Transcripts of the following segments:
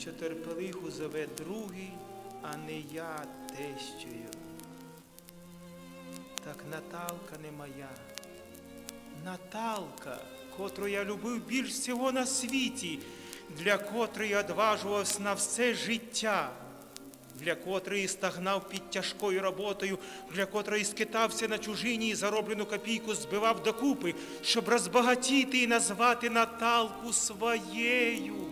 що терпелиху зове другий, а не я тещою. Так Наталка не моя. Наталка, котру я любив більш всього на світі, для котрої одважувався на все життя, для котрої стагнав під тяжкою роботою, для котрої скитався на чужині і зароблену копійку збивав докупи, щоб розбагатіти і назвати Наталку своєю.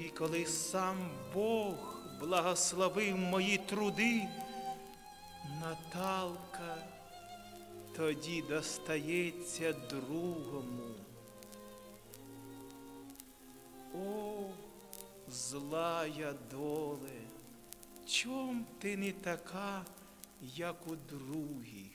І коли сам Бог благословив мої труди, Наталка тоді достається другому. О, злая доле, чом ти не така, як у других?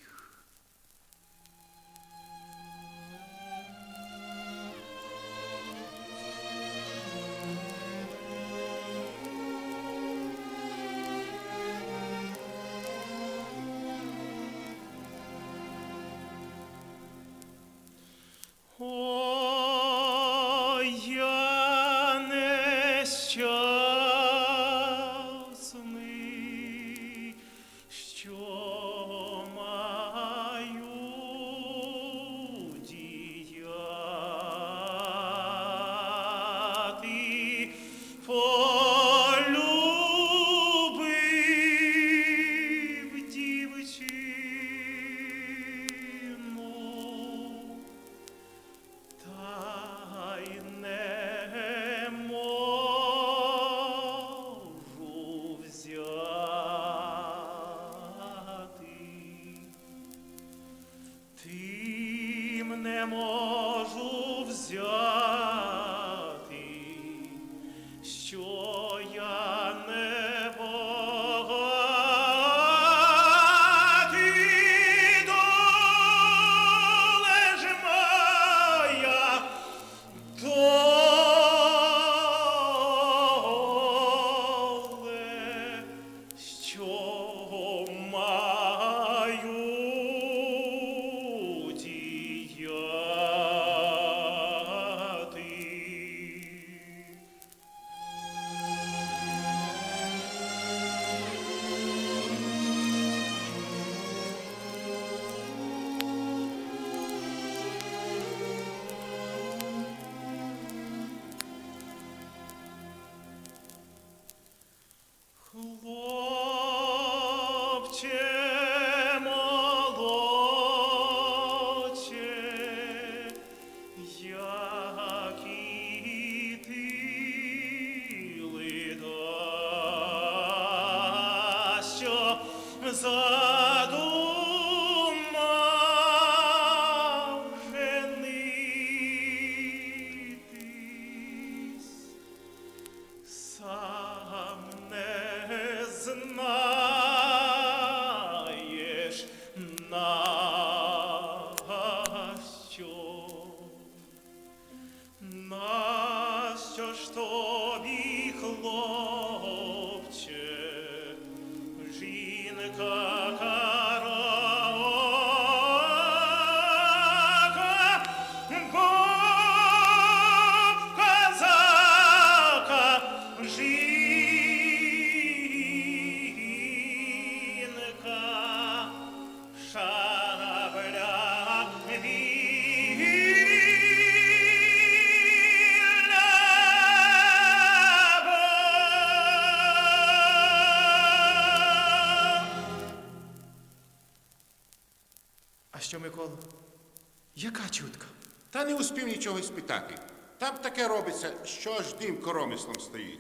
Яка чутка? Та не успів нічого й спитати. Там таке робиться, що аж дим коромислом стоїть.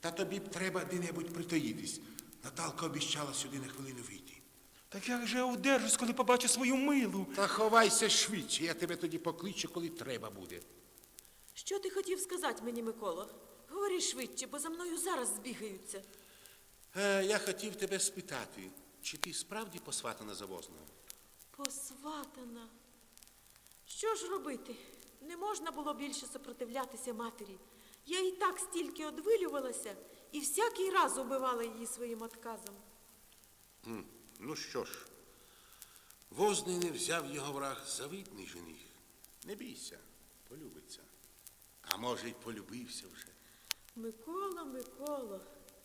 Та тобі б треба де-небудь притаїтись. Наталка обіщала сюди на хвилину вийти. Так як же я удержусь, коли побачу свою милу? Та ховайся швидше, я тебе тоді покличу, коли треба буде. Що ти хотів сказати мені, Микола? Говори швидше, бо за мною зараз збігаються. Е, я хотів тебе спитати, чи ти справді посватана за возного? Посватана. Що ж робити? Не можна було більше сопротивлятися матері. Я і так стільки одвилювалася і всякий раз убивала її своїм отказом. Ну що ж, возний не взяв його враг завидний жених. Не бійся, Полюбиться. А може, й полюбився вже. Микола, Микола,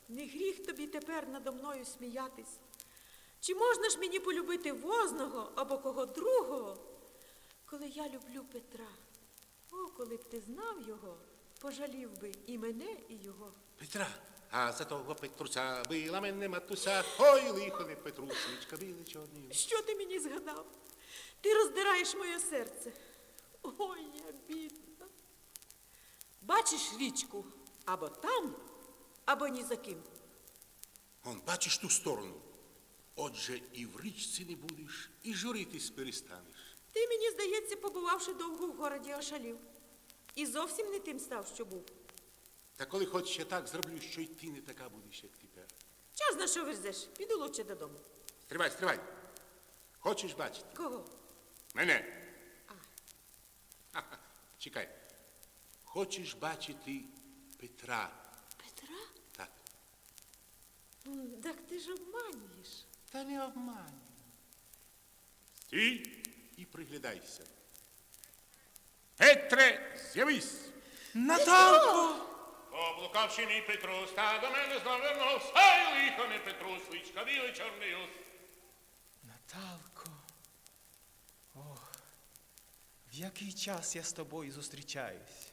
не гріх тобі тепер надо мною сміятись. Чи можна ж мені полюбити возного або кого другого, коли я люблю Петра? О, коли б ти знав його, пожалів би і мене, і його. Петра, а за того Петруся била мене матуся. Ой, лихо не Петрусечка, били чорні. Що ти мені згадав? Ти роздираєш моє серце. Ой, я бідна. Бачиш річку або там, або ні за ким. Он, бачиш ту сторону. Отже, і в річці не будеш, і журитись перестанеш. Ти, мені здається, побувавши довго в городі, ошалів. І зовсім не тим став, що був. Та коли хочеш я так зроблю, що й ти не така будеш, як тепер. Час на що верзеш? Піду лучше додому. Стривай, стривай. Хочеш бачити? Кого? Мене. Ха-ха, Чекай. Хочеш бачити Петра? Петра? Так. М, Так ти ж обманюєш. Та не обманюй. Стій і приглядайся. Петре, з'явись! Наталко! Облукавши мій Петрус, та до мене знов вернувся, ай лихо не Петрус, свічка білий чорний ус. Наталко. Ох, в який час я з тобою зустрічаюсь?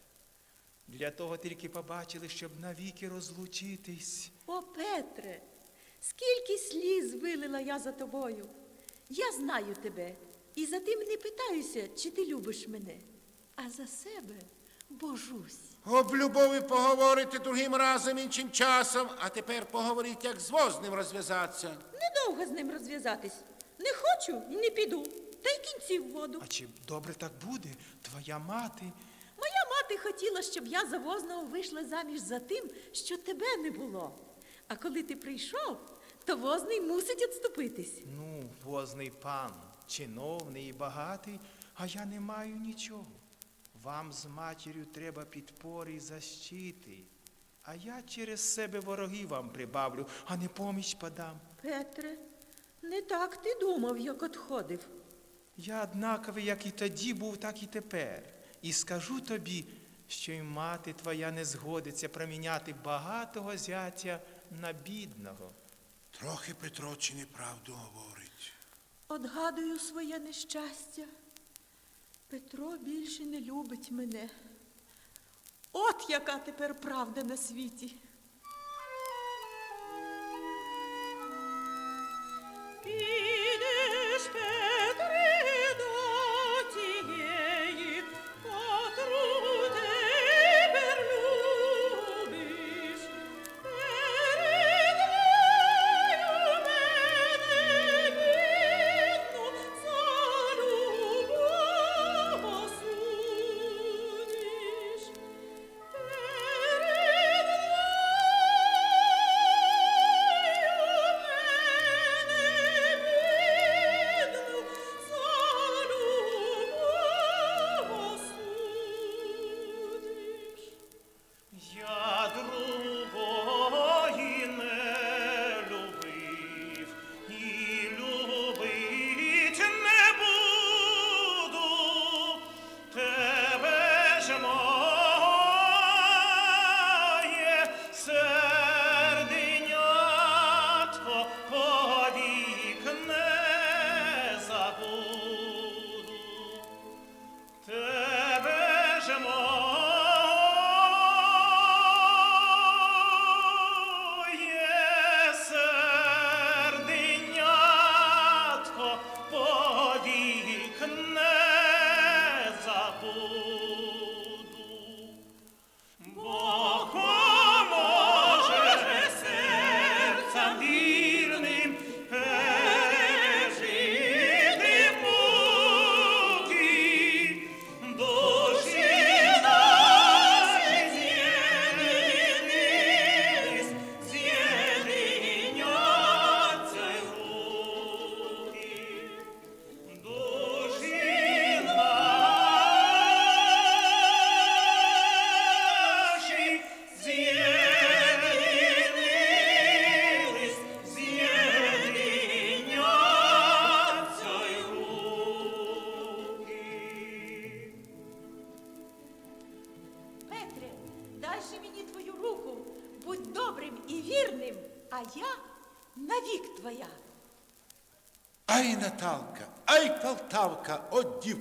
Для того тільки побачили, щоб навіки розлучитись. О, Петре, скільки сліз вилила я за тобою. Я знаю тебе, і за тим не питаюся, чи ти любиш мене, а за себе божусь. Об любові поговорити другим разом іншим часом, а тепер поговоріть, як з возним розв'язатися. Недовго з ним розв'язатись. Не хочу не піду. Та й кінці в воду. А чи добре так буде? Твоя мати. Моя мати хотіла, щоб я за возного вийшла заміж за тим, що тебе не було. А коли ти прийшов, то возний мусить відступитись. Ну, возний пан, чиновний і багатий, а я не маю нічого. Вам з матір'ю треба підпори і защити. А я через себе ворогів вам прибавлю, а не поміч подам. Петре, не так ти думав, як отходив. Я однаковий, як і тоді був, так і тепер. І скажу тобі, що й мати твоя не згодиться проміняти багатого зятя на бідного. Трохи Петро чи неправду говорить. Отгадую своє нещастя. Петро більше не любить мене. От яка тепер правда на світі.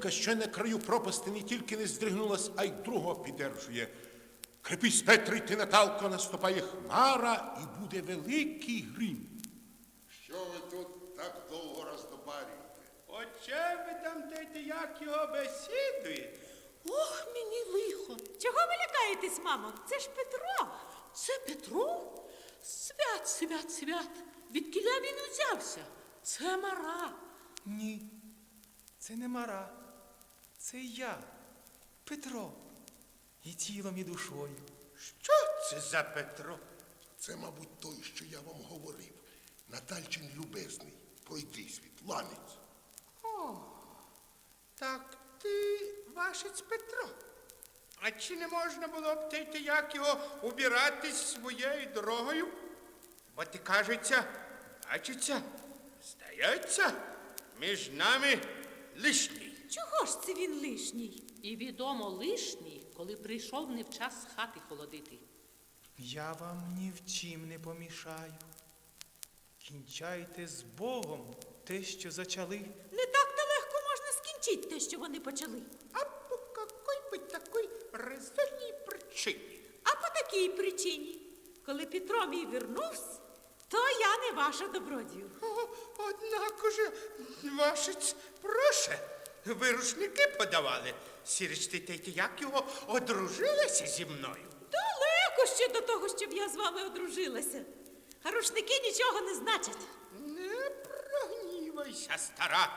Дівка, що на краю пропасти не тільки не здригнулась, а й другого піддержує. Крепись, Петри, ти, Наталко, наступає хмара і буде великий грім. Що ви тут так довго роздобарюєте? Отче ви там дайте, як його бесідує. Ох, мені лихо. Чого ви лякаєтесь, мамо? Це ж Петро. Це Петро? Свят, свят, свят. Від кіля він узявся. Це мара. Ні, це не мара. Це я, Петро. І тілом, і душою. Що це за Петро? Це, мабуть, той, що я вам говорив. Натальчин любезний. Пройди світ, ланець. Так ти вашець Петро. А чи не можна було б ти, як його убиратись своєю дорогою? Бо ти, кажеться, бачиться, здається, між нами лишній. Чого ж це він лишній? І відомо лишній, коли прийшов не в час хати холодити. Я вам ні в чим не помішаю. Кінчайте з Богом те, що зачали. Не так-то легко можна скінчити те, що вони почали. А по какой би такой резонній причині? А по такій причині, коли Петро мій вернувся, то я не ваша добродію. О, однако же, вашець, проше, ви рушники подавали. Сірич ти, як його одружилися зі мною. Далеко ще до того, щоб я з вами одружилася. А рушники нічого не значать. Не стара.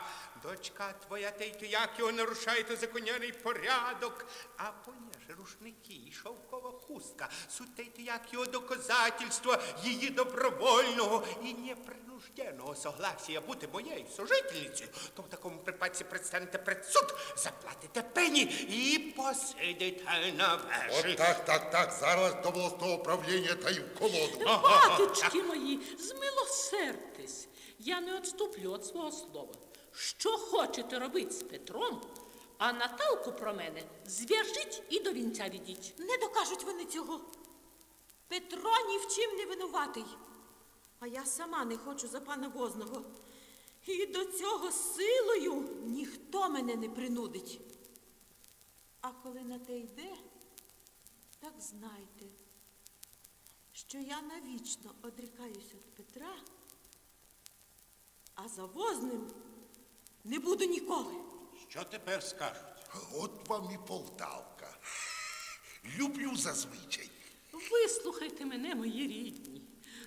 Дочка твоя тейто, як його нарушає то законяний порядок. А понеже рушники і шовкова хустка, суть тейто, як його доказательство її добровольного і непринужденого согласія бути моєю сожительницею, то в такому припадці предстанете пред суд, заплатите пені і посидите на вежі. От так, так, так. Зараз до обласного управління та й в колоду. Батечки мої, змилосердьтесь. Я не відступлю від свого слова. Що хочете робити з Петром, а Наталку про мене зв'яжіть і до вінця відіть. Не докажуть вони цього. Петро ні в чим не винуватий. А я сама не хочу за пана возного. І до цього силою ніхто мене не принудить. А коли на те йде, так знайте, що я навічно одрікаюсь від Петра, а за возним не буду ніколи. Що тепер скажуть? От вам і Полтавка. Люблю зазвичай. Вислухайте мене, мої рідні.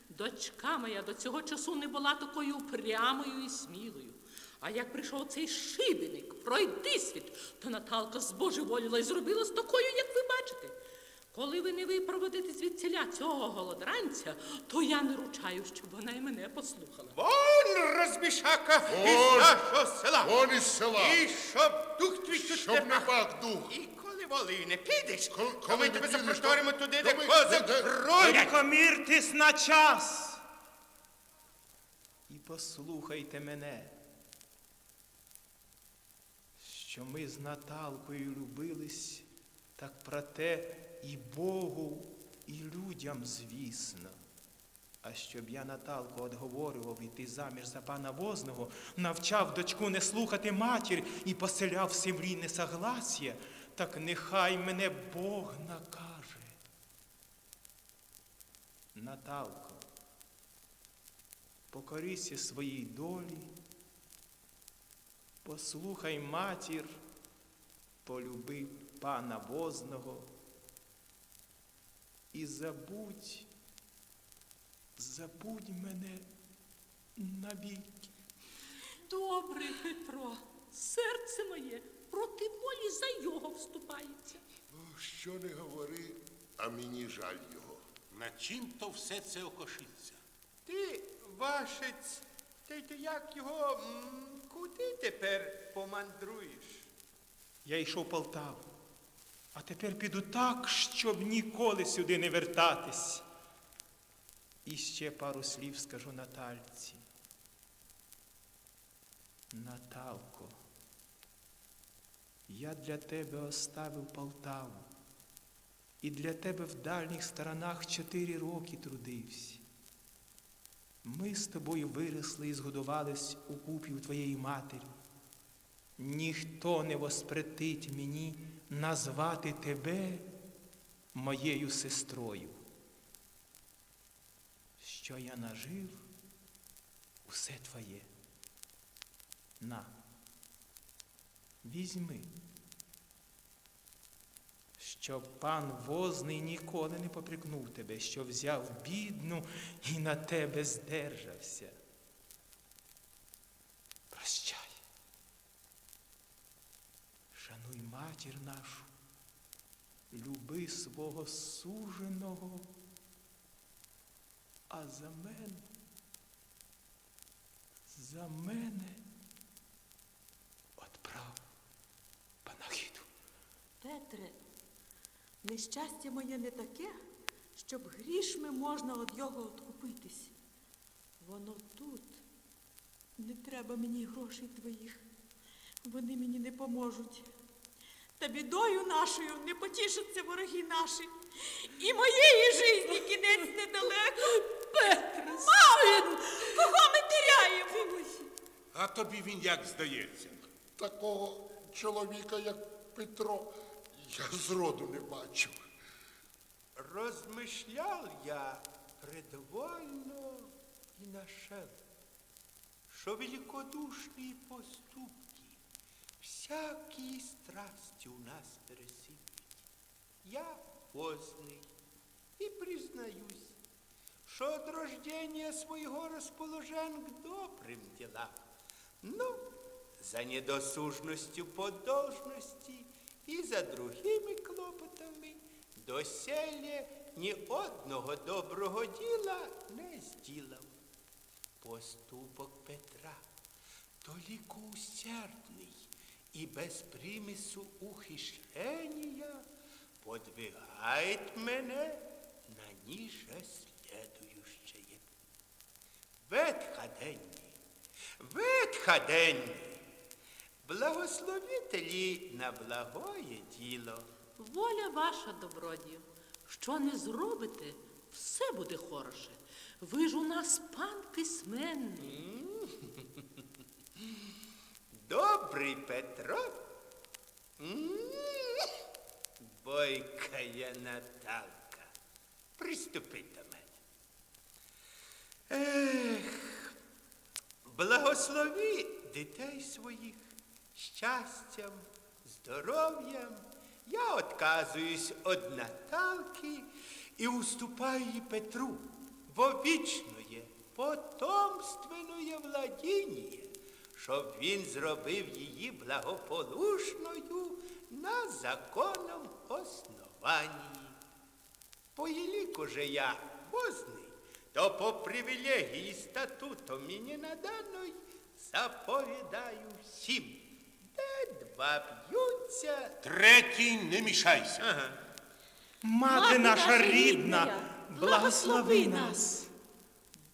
Дочка моя до цього часу не була такою упрямою і смілою. А як прийшов цей шибеник, пройди світ, то Наталка збожеволіла і зробила з такою, як ви бачите. Коли ви не випроводите звідціля цього голодранця, то я не ручаю, щоб вона і мене послухала. Розбішака із нашого села. Вон із села. І щоб дух твій тут Щоб не пах дух. І коли воли не підеш, Коли- то коли ми не тебе підеш, запроторимо то- туди, то де ми- кози де- де- на час. І послухайте мене, що ми з Наталкою любились, так проте і Богу, і людям, звісно. А щоб я Наталку одговорював іти заміж за пана возного, навчав дочку не слухати матір і поселяв в землі несогласія, так нехай мене Бог накаже. Наталко, покорися своїй долі, послухай матір, полюби пана возного і забудь, забудь мене навіки. Добре, Петро, серце моє проти волі за його вступається. Що не говори, а мені жаль його. На чим то все це окошиться? Ти, вашець, ти, ти як його, м, куди тепер помандруєш? Я йшов Полтаву, а тепер піду так, щоб ніколи сюди не вертатись. І ще пару слів скажу Натальці. Наталко, я для тебе оставив Полтаву, і для тебе в дальніх сторонах чотири роки трудився. Ми з тобою виросли і згодувались у купі у твоєї матері. Ніхто не воспретить мені назвати тебе моєю сестрою. Що я нажив, усе твоє. На, візьми, щоб пан возний ніколи не попрекнув тебе, що взяв бідну і на тебе здержався. Прощай. Шануй матір нашу, люби свого суженого, а за мене, за мене отправ панахиду. Петре, нещастя моє не таке, щоб грішми можна від його откупитись. Воно тут. Не треба мені грошей твоїх. Вони мені не поможуть. Та бідою нашою не потішаться вороги наші. І моєї житті кінець недалеко. Петре, Мамо! Кого ми теряємо? А тобі він як здається? Такого чоловіка, як Петро, я зроду не бачив. Розмишляв я предвольно і нашел, що великодушні поступки всякі страсті у нас пересилюють. Я возний і признаюсь, що от рождения своего расположен к добрым делам. Ну, за недосужностью по должности і за другими клопотами доселе ні одного доброго діла не зділав. Поступок Петра толіко усердний і без примісу ухищрення подвигает мене на ніже следующее. Ветхаденні, ветхаденні, благословителі на благое діло. Воля ваша, добродію. Що не зробите, все буде хороше. Ви ж у нас пан письменний. Добрий Петро. М, Бойкая Наталка. Приступи до мене. Ех, благослови дітей своїх щастям, здоров'ям. Я отказуюсь від Наталки і уступаю їй Петру во вічне, потомственне владіння, щоб він зробив її благополучною на законном основанні. По елику же я возный, то по привилегії статуту мені наданої заповідаю всім, де два б'ються, Третій не мішайся. Мати наша рідна, благослови нас.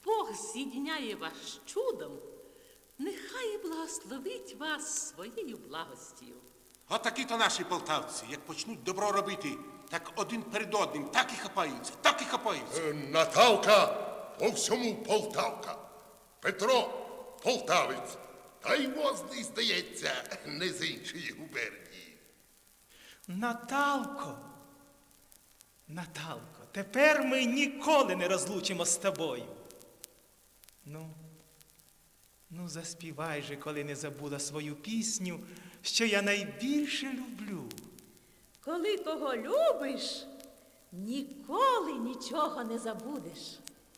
Бог з'єдняє вас чудом. Нехай благословить вас своєю благостю. Отакі то наші полтавці, як почнуть добро робити, так один перед одним так і хапаються, так і хапаються. Е, Наталка по всьому Полтавка. Петро полтавець. Та й возний, здається, не з іншої губернії. Наталко, Наталко, тепер ми ніколи не розлучимо з тобою. Ну, ну заспівай же, коли не забула свою пісню, що я найбільше люблю. Коли кого любиш, ніколи нічого не забудеш.